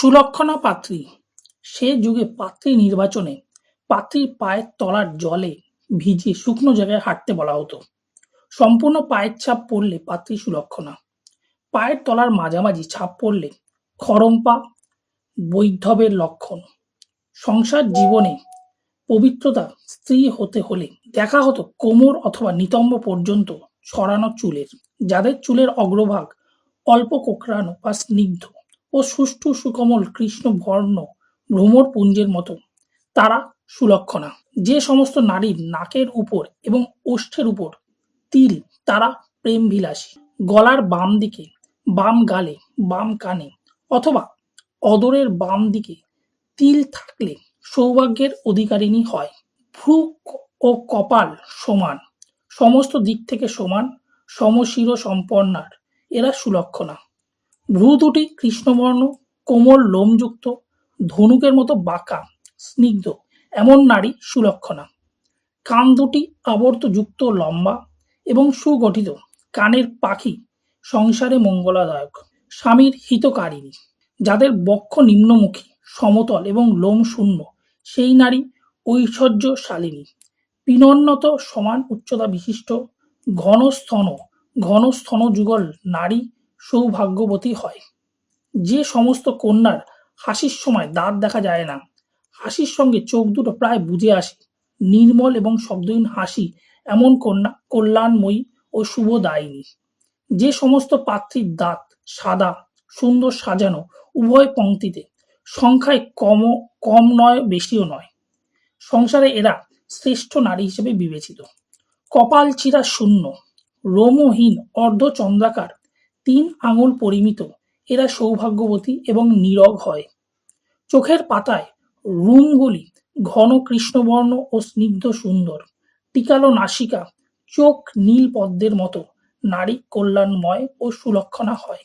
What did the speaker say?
সুলক্ষণা পাত্রী। সে যুগে পাত্রী নির্বাচনে পাত্রীর পায়ের তলার জলে ভিজিয়ে শুকনো জায়গায় হাঁটতে বলা হতো। সম্পূর্ণ পায়ের ছাপ পড়লে পাত্রী সুলক্ষণা। পায়ের তলার মাঝামাঝি ছাপ পড়লে খড়ম্পা বৈধবের লক্ষণ। সংসার জীবনে পবিত্রতা স্ত্রী হতে হলে দেখা হতো কোমর অথবা নিতম্ব পর্যন্ত ছড়ানো চুলের, যাদের চুলের অগ্রভাগ অল্প কোঁকড়ানো বা স্নিগ্ধ। ও সুষ্ঠু সুকমল কৃষ্ণ বর্ণ ভ্রমর পুঞ্জের মতো। তারা সুলক্ষণা। যে সমস্ত নারীর নাকের উপর এবং ওষ্ঠের উপর তিল, তারা প্রেমবিলাসী। গলার বাম দিকে বাম গালে বাম কানে অথবা অদরের বাম দিকে তিল থাকলে সৌভাগ্যের অধিকারিণী হয়। ভ্রু ও কপাল সমান। সমস্ত দিক থেকে সমান, সমশির সম্পন্নার। এরা সুলক্ষণা। ভ্রু দুটি কৃষ্ণবর্ণ, কোমল লোমযুক্ত, ধনুকের মতো বাঁকা, স্নিগ্ধ, এমন নারী সুলক্ষণা। কান দুটি আবর্তযুক্ত লম্বা এবং সুগঠিত, কানের পাখি সংসারে মঙ্গলাদায়ক। স্বামীর হিতকারিণী, যাদের বক্ষ নিম্নমুখী, সমতল এবং লোম শূন্য, সেই নারী ঐশ্বর্যশালিনী। পিনোন্নত সমান উচ্চতা বিশিষ্ট ঘন স্তন ঘন স্তনযুগল নারী সৌভাগ্যবতী হয়। যে সমস্ত কন্যার হাসির সময় দাঁত দেখা যায় না, হাসির সঙ্গে চোখ দুটো প্রায় বুঝে আসে। নির্মল এবং শব্দহীন হাসি এমন কন্যা, কল্যাণময়ী ও শুভদায়িনী যে সমস্ত পাত্রীর দাঁত সাদা, সুন্দর সাজানো উভয় পংক্তিতে সংখ্যায় কম কম নয়, বেশিও নয়। সংসারে এরা শ্রেষ্ঠ নারী হিসেবে বিবেচিত। কপাল চিরা শূন্য, রোমহীন অর্ধচন্দ্রাকার তিন আঙুল পরিমিত, এরা সৌভাগ্যবতী এবং নীরব হয়। চোখের পাতায় রুমগুলি ঘন কৃষ্ণবর্ণ ও স্নিগ্ধ সুন্দর। টিকালো নাসিকা চোখ নীল পদ্মের মতো, নারী কল্যাণময় ও সুলক্ষণা হয়।